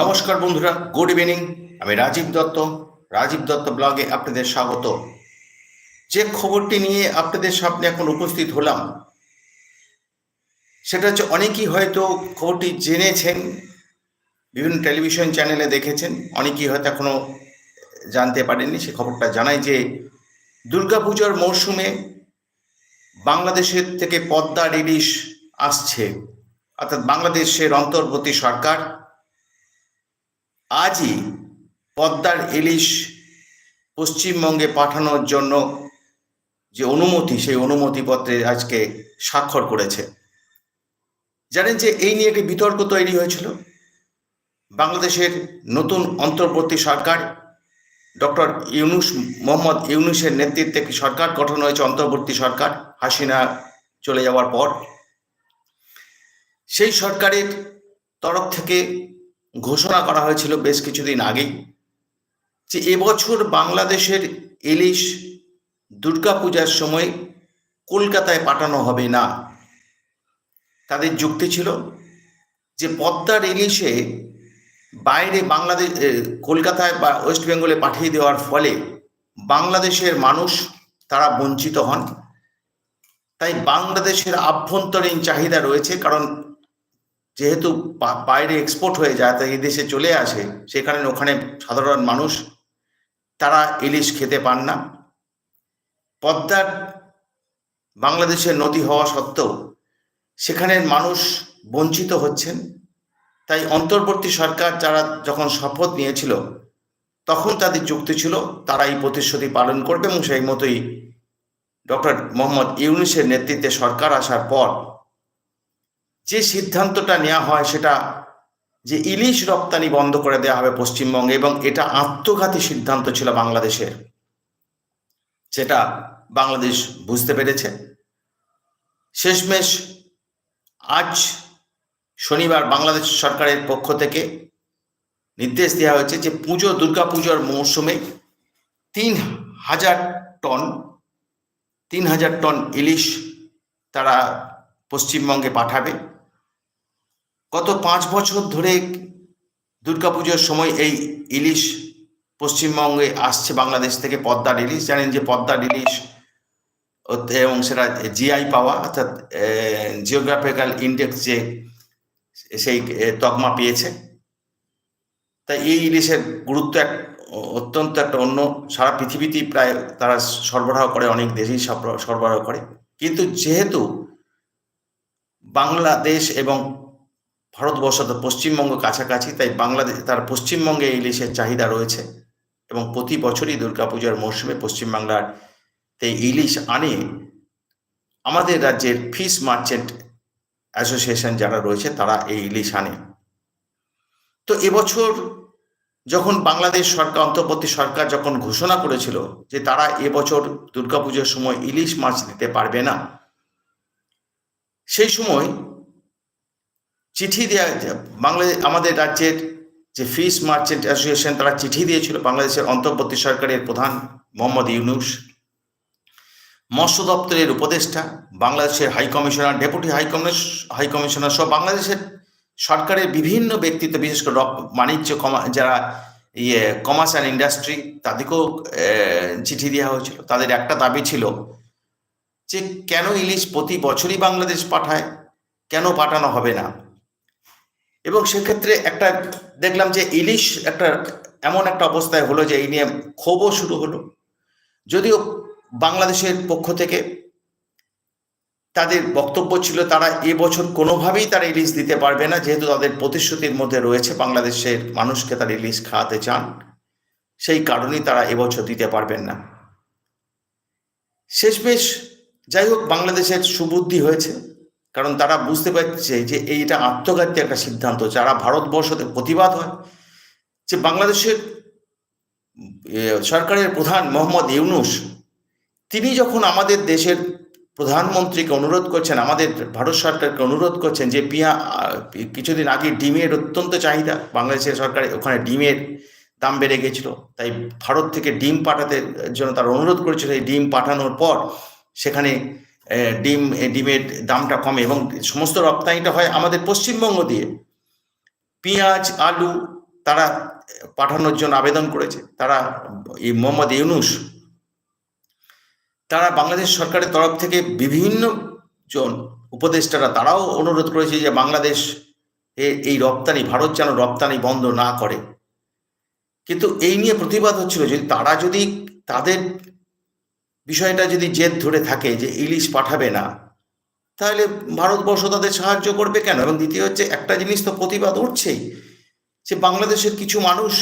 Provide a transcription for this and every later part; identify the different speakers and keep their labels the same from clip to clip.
Speaker 1: নমস্কার বন্ধুরা, good evening. আমি রাজীব দত্ত রাজীব দত্ত ব্লগে আপনাদের স্বাগত। যে খবরটি নিয়ে আপনাদের সামনে এখন উপস্থিত হলাম, সেটা হচ্ছে অনেকেই হয়তো খবরটি জেনেছেন, বিভিন্ন টেলিভিশন চ্যানেলে দেখেছেন, অনেকেই হয়তো এখনও জানতে পারেননি, সে খবরটা জানাই যে দুর্গাপুজোর মরশুমে বাংলাদেশের থেকে পদ্মা রিলিশ আসছে। অর্থাৎ বাংলাদেশের অন্তর্বর্তী সরকার আজই পদ্মার ইলিশ পশ্চিমবঙ্গে পাঠানোর জন্য যে অনুমতি, সেই অনুমতিপত্রে আজকে স্বাক্ষর করেছে। জানেন যে এই নিয়ে একটি বিতর্ক তৈরি হয়েছিল। বাংলাদেশের নতুন অন্তর্বর্তী সরকার, ডক্টর ইউনুস, মোহাম্মদ ইউনুসের নেতৃত্বে একটি সরকার গঠন হয়েছে, অন্তর্বর্তী সরকার, হাসিনা চলে যাওয়ার পর। সেই সরকারের তরফ থেকে ঘোষণা করা হয়েছিল বেশ কিছুদিন আগেই যে এবছর বাংলাদেশের ইলিশ দুর্গাপূজার সময় কলকাতায় পাঠানো হবে না। তাদের যুক্তি ছিল যে পদ্মার ইলিশে বাইরে বাংলাদেশ কলকাতায় বা ওয়েস্ট বেঙ্গলে পাঠিয়ে দেওয়ার ফলে বাংলাদেশের মানুষ তারা বঞ্চিত হন। তাই বাংলাদেশের আভ্যন্তরীণ চাহিদা রয়েছে কারণ যেহেতু বাইরে এক্সপোর্ট হয়ে যায়, তাই এই দেশে চলে আসে, সেখানে ওখানে সাধারণ মানুষ, তারা ইলিশ খেতে পান না। পদ্মার বাংলাদেশের নদী হওয়া সত্ত্বেও সেখানের মানুষ বঞ্চিত হচ্ছেন। তাই অন্তর্বর্তী সরকার যারা যখন শপথ নিয়েছিল, তখন তাদের যুক্তি ছিল তারা এই প্রতিশ্রুতি পালন করবে এবং সেই মতোই ডক্টর মোহাম্মদ ইউনুসের নেতৃত্বে সরকার আসার পর যে সিদ্ধান্তটা নেওয়া হয় সেটা যে ইলিশ রপ্তানি বন্ধ করে দেওয়া হবে পশ্চিমবঙ্গে এবং এটা আত্মঘাতী সিদ্ধান্ত ছিল বাংলাদেশের। সেটা বাংলাদেশ বুঝতে পেরেছে। শেষমেশ আজ শনিবার বাংলাদেশ সরকারের পক্ষ থেকে নির্দেশ দেওয়া হয়েছে যে পুজো দুর্গা পুজোর মৌসুমে তিন হাজার টন, তিন হাজার টন ইলিশ তারা পশ্চিমবঙ্গে পাঠাবে। গত পাঁচ বছর ধরে দুর্গাপুজোর সময় এই ইলিশ পশ্চিমবঙ্গে আসছে, বাংলাদেশ থেকে পদ্মার ইলিশ। জানেন যে পদ্মার ইলিশ এবং সেটা জিআই পাওয়া, অর্থাৎ জিওগ্রাফিক্যাল ইন্ডেক্স যে সেই তকমা পেয়েছে। তাই এই ইলিশের গুরুত্ব এক, অত্যন্ত একটা অন্য। সারা পৃথিবীতেই প্রায় তারা সরবরাহ করে, অনেক দেশেই সরবরাহ করে। কিন্তু যেহেতু বাংলাদেশ এবং ভারতবর্ষ তো পশ্চিমবঙ্গ কাছাকাছি, তাই বাংলাদেশ, তার পশ্চিমবঙ্গে ইলিশের চাহিদা রয়েছে এবং প্রতি বছরই দুর্গাপূজার মরশুমে পশ্চিমবাংলার এই ইলিশ আনে। আমাদের রাজ্যের ফিস মার্চেন্ট অ্যাসোসিয়েশন যারা রয়েছে, তারা এই ইলিশ আনে। তো এবছর যখন বাংলাদেশ সরকার, অন্তর্বর্তী সরকার যখন ঘোষণা করেছিল যে তারা এবছর দুর্গাপুজোর সময় ইলিশ মাছ দিতে পারবে না, সেই সময় চিঠি দেওয়া বাংলাদেশ, আমাদের রাজ্যের যে ফিস মার্চেন্ট অ্যাসোসিয়েশন, তারা চিঠি দিয়েছিল বাংলাদেশের অন্তর্বর্তী সরকারের প্রধান মোহাম্মদ ইউনুস। মৎস্য দপ্তরের উপদেষ্টা, বাংলাদেশের হাই কমিশনার, ডেপুটি হাই কমিশ- হাই কমিশনার সহ বাংলাদেশের সরকারের বিভিন্ন ব্যক্তিত্ব, বিশেষ করে বাণিজ্য, কমা, যারা ইয়ে কমার্স অ্যান্ড ইন্ডাস্ট্রি, তাদেরকেও চিঠি দেওয়া হয়েছিল। তাদের একটা দাবি ছিল যে কেন ইলিশ প্রতি বছরই বাংলাদেশ পাঠায়, কেন পাঠানো হবে না? এবং সেক্ষেত্রে একটা দেখলাম যে ইলিশ একটা এমন একটা অবস্থায় হলো যে এই নিয়ে ক্ষোভও শুরু হলো। যদিও বাংলাদেশের পক্ষ থেকে তাদের বক্তব্য ছিল তারা এবছর কোনোভাবেই তারা ইলিশ দিতে পারবে না, যেহেতু তাদের প্রতিশ্রুতির মধ্যে রয়েছে বাংলাদেশের মানুষকে তারা ইলিশ খাওয়াতে চান। সেই কারণেই তারা এবছর দিতে পারবেন না। শেষমেশ যাই হোক, বাংলাদেশের সুবুদ্ধি হয়েছে। কারণ তারা বুঝতে পারছে যে এইটা আত্মঘাতী একটা সিদ্ধান্ত, যারা ভারতবর্ষতে প্রতিবাদ হয়। যে বাংলাদেশের সরকারের প্রধান মোহাম্মদ ইউনুস, তিনি যখন আমাদের দেশের প্রধানমন্ত্রীকে অনুরোধ করছেন, আমাদের ভারত সরকারকে অনুরোধ করছেন যে পিয়া, কিছুদিন আগে ডিমের অত্যন্ত চাহিদা বাংলাদেশের সরকার ওখানে ডিমের দাম বেড়ে গেছিল, তাই ভারত থেকে ডিম পাঠাতে জন্য তার অনুরোধ করেছিল, এই ডিম পাঠানোর পর সেখানে ডিম ডিমের দামটা কমে এবং সমস্ত রপ্তানিটা হয় আমাদের পশ্চিমবঙ্গ দিয়ে। পেঁয়াজ, আলু তারা পাঠানোর জন্য আবেদন করেছে। তারা এই মোহাম্মদ ইউনুস। তারা বাংলাদেশ সরকারের তরফ থেকে বিভিন্ন জন উপদেষ্টারা তারাও অনুরোধ করেছে যে বাংলাদেশ এই রপ্তানি, ভারত যেন রপ্তানি বন্ধ না করে। কিন্তু এই নিয়ে প্রতিবাদ হচ্ছিল যদি তারা যদি তাদের বিষয়টা যদি জেদ ধরে থাকে যে ইলিশ পাঠাবে না, তাহলে ভারতবর্ষ তাদের সাহায্য করবে কেন? এবং দ্বিতীয় হচ্ছে, একটা জিনিস তো প্রতিবাদ উঠছেই, যে বাংলাদেশের কিছু মানুষ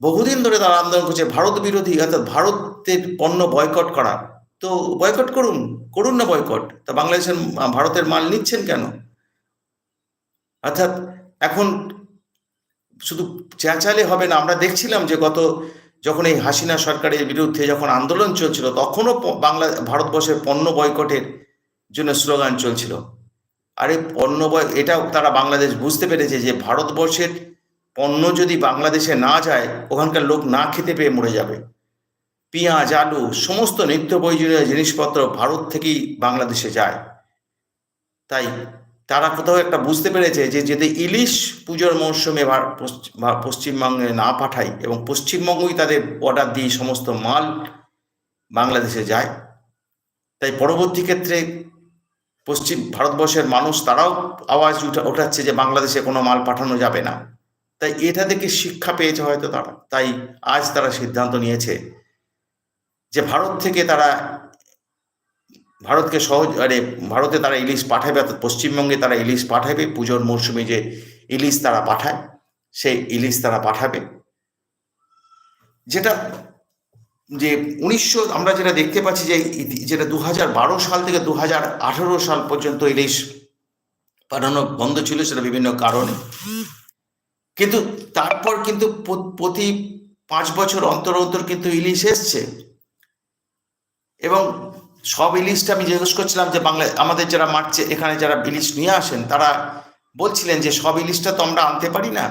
Speaker 1: বহুদিন ধরে তারা আন্দোলন করছে, ভারত বিরোধী, অর্থাৎ ভারতের পণ্য বয়কট করা। তো বয়কট করুন করুন না বয়কট। তা বাংলাদেশের ভারতের মাল নিচ্ছেন কেন? অর্থাৎ এখন শুধু চেঁচালে হবে না, আমরা দেখছিলাম যে গত যখন এই হাসিনা সরকারের বিরুদ্ধে যখন আন্দোলন চলছিল, তখনও বাংলা ভারতবর্ষের পণ্য বয়কটের জন্য স্লোগান চলছিল। আর এই পণ্য বয় এটাও তারা বাংলাদেশ বুঝতে পেরেছে যে ভারতবর্ষের পণ্য যদি বাংলাদেশে না যায়, ওখানকার লোক না খেতে পেয়ে মরে যাবে। পেঁয়াজ, আলু, সমস্ত নিত্য প্রয়োজনীয় জিনিসপত্র ভারত থেকেই বাংলাদেশে যায়। তাই তারা কোথাও একটা বুঝতে পেরেছে যে যদি ইলিশ পুজোর মরশুমে পশ্চিমবঙ্গে না পাঠায় এবং পশ্চিমবঙ্গই তাদের অর্ডার দিয়ে সমস্ত মাল বাংলাদেশে যায়, তাই পরবর্তী ক্ষেত্রে পশ্চিম ভারতবর্ষের মানুষ তারাও আওয়াজ ওঠাচ্ছে যে বাংলাদেশে কোনো মাল পাঠানো যাবে না। তাই এটা থেকে শিক্ষা পেয়েছে হয়তো তারা। তাই আজ তারা সিদ্ধান্ত নিয়েছে যে ভারত থেকে তারা ভারতকে সহজ, আরে ভারতে তারা ইলিশ পাঠাবে, অর্থাৎ পশ্চিমবঙ্গে তারা ইলিশ পাঠাবে, পুজোর মরশুমে যে ইলিশ তারা পাঠায়, সেই ইলিশ তারা পাঠাবে। যেটা যে উনিশশো, আমরা যেটা দেখতে পাচ্ছি যে যেটা দু হাজার বারো সাল থেকে দু হাজার আঠারো সাল পর্যন্ত ইলিশ পাঠানো বন্ধ ছিল সেটা বিভিন্ন কারণে। কিন্তু তারপর কিন্তু প্রতি পাঁচ বছর অন্তর অন্তর কিন্তু ইলিশ এসছে। এবং সব ইলিশটা আমি জিজ্ঞেস করছিলাম যে বাংলা আমাদের যারা মারছে, এখানে যারা ইলিশ নিয়ে আসেন, তারা বলছিলেন যে সব ইলিশটা তো আমরা আনতে পারি না।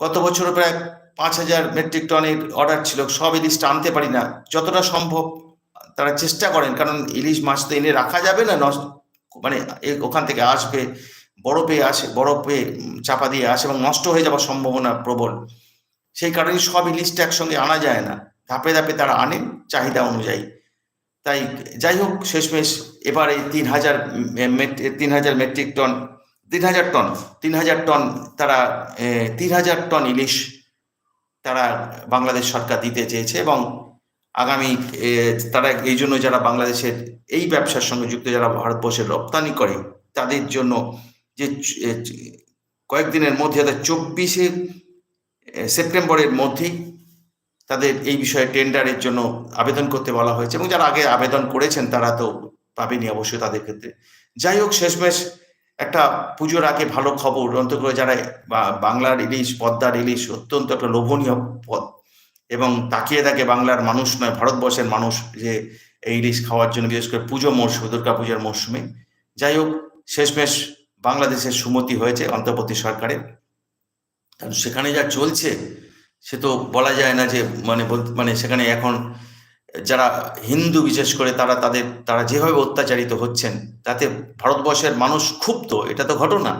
Speaker 1: গত বছর প্রায় পাঁচ হাজার মেট্রিক টনের অর্ডার ছিল, সব ইলিশটা আনতে পারি না। যতটা সম্ভব তারা চেষ্টা করেন, কারণ ইলিশ মাছ তো এনে রাখা যাবে না মানে ওখান থেকে আসবে, বরফে আসে, বরফে চাপা দিয়ে আসে এবং নষ্ট হয়ে যাওয়ার সম্ভাবনা প্রবল। সেই কারণে সব ইলিশটা একসঙ্গে আনা যায় না। ধাপে ধাপে তারা আনেন চাহিদা অনুযায়ী। তাই যাই হোক, শেষমেশ এবারে তিন হাজার তিন হাজার মেট্রিক টন, তিন হাজার টন, তিন হাজার টন তারা তিন হাজার টন ইলিশ তারা বাংলাদেশ সরকার দিতে চেয়েছে এবং আগামী তারা এই জন্য যারা বাংলাদেশের এই ব্যবসার সঙ্গে যুক্ত, যারা ভারতবর্ষে রপ্তানি করে, তাদের জন্য যে কয়েকদিনের মধ্যে, অর্থাৎ চব্বিশে সেপ্টেম্বরের মধ্যেই তাদের এই বিষয়ে টেন্ডারের জন্য আবেদন করতে বলা হয়েছে এবং যারা আগে আবেদন করেছেন তারা তো পাবেনি অবশ্যই তাদের ক্ষেত্রে। যাই হোক, শেষমেশ একটা পুজোর আগে ভালো খবর অন্তত যারা বাংলার ইলিশ পদ্মার ইলিশ অত্যন্ত একটা লোভনীয় পদ এবং তাকিয়ে থাকে বাংলার মানুষ নয়, ভারতবর্ষের মানুষ যে এই ইলিশ খাওয়ার জন্য, বিশেষ করে পুজো মরশুমে, দুর্গা পূজার মরশুমে। যাই হোক, শেষমেশ বাংলাদেশের সুমতি হয়েছে অন্তর্বর্তী সরকারের। কারণ সেখানে যা চলছে সে তো বলা যায় না যে মানে মানে সেখানে এখন যারা হিন্দু বিশেষ করে তারা তাদের, তারা যেভাবে অত্যাচারিত হচ্ছেন, তাতে ভারতবর্ষের মানুষ ক্ষুব্ধ, এটা তো ঘটনা।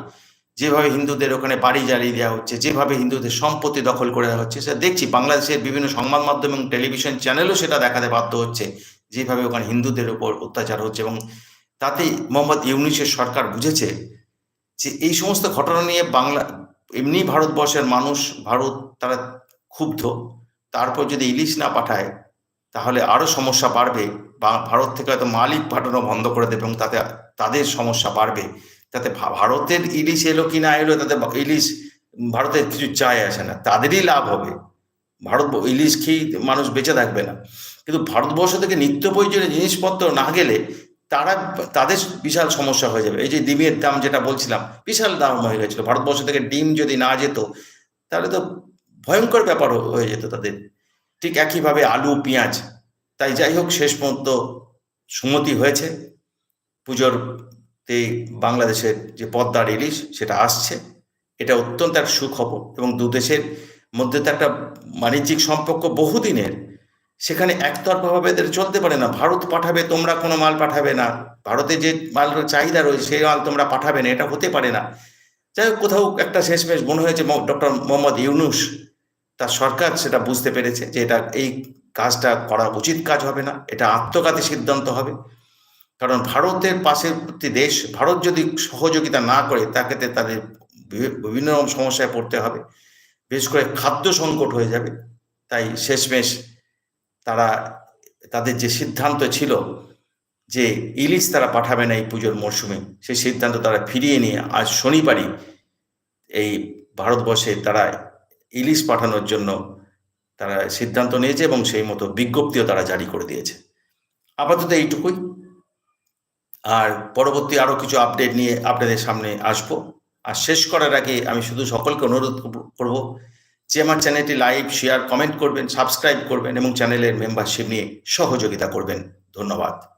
Speaker 1: যেভাবে হিন্দুদের ওখানে বাড়ি জ্বালিয়ে দেওয়া হচ্ছে, যেভাবে হিন্দুদের সম্পত্তি দখল করে দেওয়া হচ্ছে, সেটা দেখছি। বাংলাদেশের বিভিন্ন সংবাদ মাধ্যম এবং টেলিভিশন চ্যানেলও সেটা দেখাতে বাধ্য হচ্ছে, যেভাবে ওখানে হিন্দুদের উপর অত্যাচার হচ্ছে এবং তাতেই মোহাম্মদ ইউনিসের সরকার বুঝেছে যে এই সমস্ত ঘটনা নিয়ে বাংলা, এমনি ভারতবর্ষের মানুষ, ভারত, তারা ক্ষুব্ধ। তারপর যদি ইলিশ না পাঠায়, তাহলে আরও সমস্যা বাড়বে। বা ভারত থেকে হয়তো মালিক পাঠানো বন্ধ করে দেবে এবং তাতে, তাদের সমস্যা বাড়বে। তাতে ভারতের ইলিশ এলো কি না এলো, তাতে ইলিশ ভারতের কিছু চায় আসে না। তাদেরই লাভ হবে। ভারত, ইলিশ খেয়েই মানুষ বেঁচে থাকবে না। কিন্তু ভারতবর্ষ থেকে নিত্য প্রয়োজনীয় জিনিসপত্র না গেলে তারা, তাদের বিশাল সমস্যা হয়ে যাবে। এই যে ডিমের দাম যেটা বলছিলাম, বিশাল দাম হয়ে গেছিল। ভারতবর্ষ থেকে ডিম যদি না যেত, তাহলে তো ভয়ঙ্কর ব্যাপার হয়ে যেত তাদের। ঠিক একইভাবে আলু, পেঁয়াজ, তাই যাই হোক শেষ পর্যন্ত সুমতি হয়েছে। পুজোর বাংলাদেশের যে পদ্মার ইলিশ সেটা আসছে। এটা অত্যন্ত এক সুখবর এবং দু দেশের মধ্যে তো একটা বাণিজ্যিক সম্পর্ক বহুদিনের। সেখানে একতরফাভাবে এদের চলতে পারে না। ভারত পাঠাবে, তোমরা কোনো মাল পাঠাবে না। ভারতে যে মাল চাহিদা রয়েছে, সেই মাল তোমরা পাঠাবে না, এটা হতে পারে না। যাই হোক, কোথাও একটা শেষমেশ মনে হয়েছে ডক্টর মোহাম্মদ ইউনুস তার সরকার সেটা বুঝতে পেরেছে যে এটা, এই কাজটা করা উচিত কাজ হবে না, এটা আত্মঘাতী সিদ্ধান্ত হবে। কারণ ভারতের পাশের দেশ, ভারত যদি সহযোগিতা না করে, তাকে তাদের বিভিন্ন রকম সমস্যায় পড়তে হবে। বিশেষ করে খাদ্য সংকট হয়ে যাবে। তাই শেষমেশ তারা, তাদের যে সিদ্ধান্ত ছিল যে ইলিশ তারা পাঠাবে না এই পুজোর মরশুমে, সেই সিদ্ধান্ত তারা ফিরিয়ে নিয়ে আজ শনিবারই এই ভারতবর্ষে তারা ইলিশ পাঠানোর জন্য তারা সিদ্ধান্ত নিয়েছে এবং সেই মতো বিজ্ঞপ্তিও তারা জারি করে দিয়েছে। আপাতত এইটুকুই। আর পরবর্তী আরও কিছু আপডেট নিয়ে আপনাদের সামনে আসব। আর শেষ করার আগে আমি শুধু সকলকে অনুরোধ করব যে আমার চ্যানেলটি লাইভ শেয়ার, কমেন্ট করবেন, সাবস্ক্রাইব করবেন এবং চ্যানেলের মেম্বারশিপ নিয়ে সহযোগিতা করবেন। ধন্যবাদ।